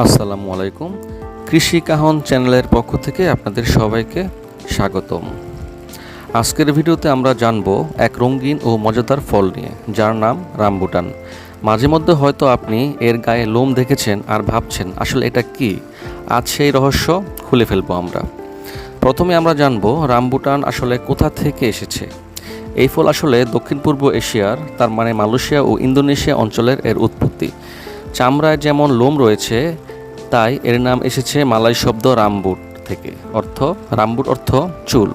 আসসালামু আলাইকুম। কৃষি কাহন চ্যানেলের পক্ষ থেকে আপনাদের সবাইকে স্বাগতম। আজকের ভিডিওতে আমরা জানব এক রঙিন ও মজাদার ফল নিয়ে, যার নাম রামবুটান। মাঝে মধ্যে হয়তো আপনি এর গায়ে লোম দেখেছেন আর ভাবছেন, আসলে এটা কি? আজ সেই রহস্য খুলে ফেলব আমরা। প্রথমে আমরা জানব রামবুটান আসলে কোথা থেকে এসেছে। এই ফল আসলে দক্ষিণ পূর্ব এশিয়ার, তার মানে মালয়েশিয়া ও ইন্দোনেশিয়া অঞ্চলের এর উৎপত্তি। চামড়ায় যেমন লোম রয়েছে, তাই এর নাম এসেছে মালয় শব্দ রামবুট থেকে। অর্থ, রামবুট অর্থ চুল।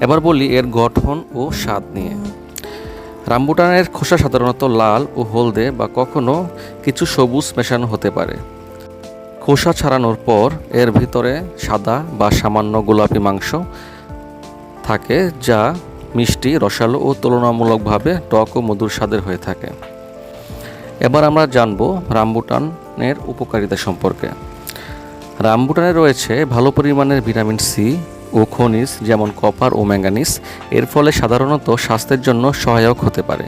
এবার বলি এর গঠন ও স্বাদ নিয়ে। রামবুটানের খোসা সাধারণত লাল ও হলদে বা কখনো কিছু সবুজ মেশানো হতে পারে। খোসা ছাড়ানোর পর এর ভিতরে সাদা বা সামান্য গোলাপি মাংস থাকে যা মিষ্টি, রসালো ও তুলনামূলকভাবে টক ও মধুর স্বাদের হয়ে থাকে। এবার আমরা জানব রামবুটানের উপকারিতা সম্পর্কে। রামবুটানে রয়েছে ভালো পরিমাণের ভিটামিন সি ও খনিজ যেমন কপার ও ম্যাঙ্গানিজ, এর ফলে সাধারণত স্বাস্থ্যের জন্য সহায়ক হতে পারে।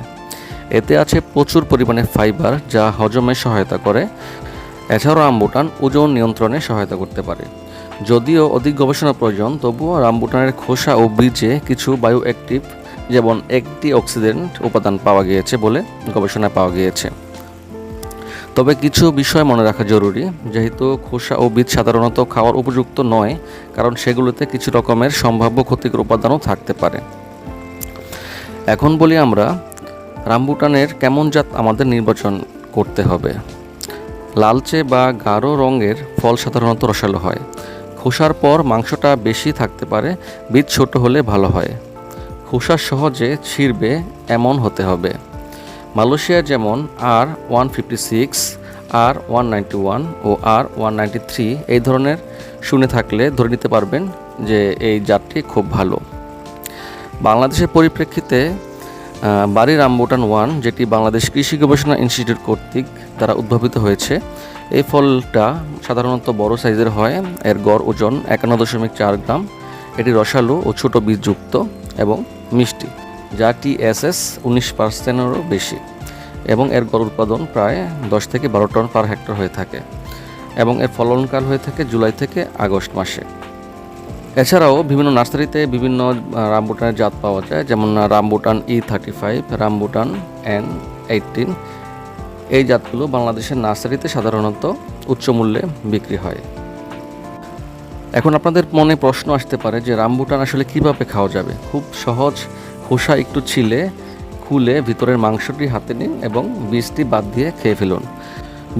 এতে আছে প্রচুর পরিমাণে ফাইবার, যা হজমে সহায়তা করে। এছাড়াও রামবুটান ওজন নিয়ন্ত্রণে সহায়তা করতে পারে। যদিও অধিক গবেষণা প্রয়োজন, তবুও রামবুটানের খোসা ও বীজে কিছু বায়ো অ্যাক্টিভ যেমন একটি অক্সিডেন্ট উপাদান পাওয়া গিয়েছে বলে গবেষণায় পাওয়া গিয়েছে। তবে কিছু বিষয় মনে রাখা জরুরি। যেহেতু খোসা ও বীজ সাধারণত খাওয়ার উপযুক্ত নয়, কারণ সেগুলোতে কিছু রকমের সম্ভাব্য ক্ষতিকর উপাদানও থাকতে পারে। এখন বলি আমরা রামবুটানের কেমন জাত আমাদের নির্বাচন করতে হবে। লালচে বা গাঢ় রঙের ফল সাধারণত রসালো হয়। খোসার পর মাংসটা বেশি থাকতে পারে, বীজ ছোট হলে ভালো হয়। খোসা সহজে ছিঁড়বে, এমন হতে হবে। মালয়েশিয়া যেমন R one fifty six, R one ninety one ও আর ওয়ান নাইনটি থ্রি এই ধরনের শুনে থাকলে ধরে নিতে পারবেন যে এই জাতটি খুব ভালো। বাংলাদেশের পরিপ্রেক্ষিতে বাড়ির বাড়ি রামবুটান ওয়ান, যেটি বাংলাদেশ কৃষি গবেষণা ইনস্টিটিউট কর্তৃক দ্বারা উদ্ভাবিত হয়েছে, এই ফলটা সাধারণত বড় সাইজের হয়, এর গড় ওজন একান্ন দশমিক চার গ্রাম, এটি রসালো ও ছোট বীজযুক্ত এবং মিষ্টি। যা টিএসএস উনিশ পার্সেন্টেরও বেশি এবং এর গড় উৎপাদন প্রায় দশ থেকে বারো টন পার হেক্টর হয়ে থাকে এবং এর ফলনকাল হয়ে থাকে জুলাই থেকে আগস্ট মাসে। এছাড়াও বিভিন্ন নার্সারিতে বিভিন্ন রামবুটানের জাত পাওয়া যায়, যেমন rambutan E thirty five rambutan N eighteen এই জাতগুলো বাংলাদেশের নার্সারিতে সাধারণত উচ্চ মূল্যে বিক্রি হয়। এখন আপনাদের মনে প্রশ্ন আসতে পারে যে রামবুটান আসলে কীভাবে খাওয়া যাবে? খুব সহজ খোসা একটু ছিলে, খুলে ভিতরের মাংসটি হাতে নিন এবং বীজটি বাদ দিয়ে খেয়ে ফেলুন।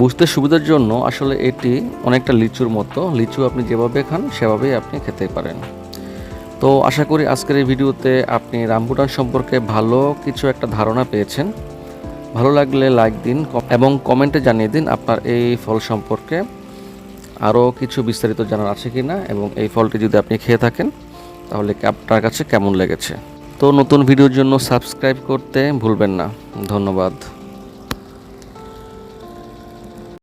বুঝতে সুবিধার জন্য আসলে এটি অনেকটা লিচুর মতো। লিচু আপনি যেভাবে খান, সেভাবেই আপনি খেতে পারেন। তো আশা করি আজকের এই ভিডিওতে আপনি রামবুটান সম্পর্কে ভালো কিছু একটা ধারণা পেয়েছেন। ভালো লাগলে লাইক দিন এবং কমেন্টে জানিয়ে দিন আপনার এই ফল সম্পর্কে আরও কিছু বিস্তারিত জানার আছে কি না এবং এই ফলটি যদি আপনি খেয়ে থাকেন, তাহলে আপনার কাছে কেমন লেগেছে? তো নতুন ভিডিওর জন্য সাবস্ক্রাইব করতে ভুলবেন না। ধন্যবাদ।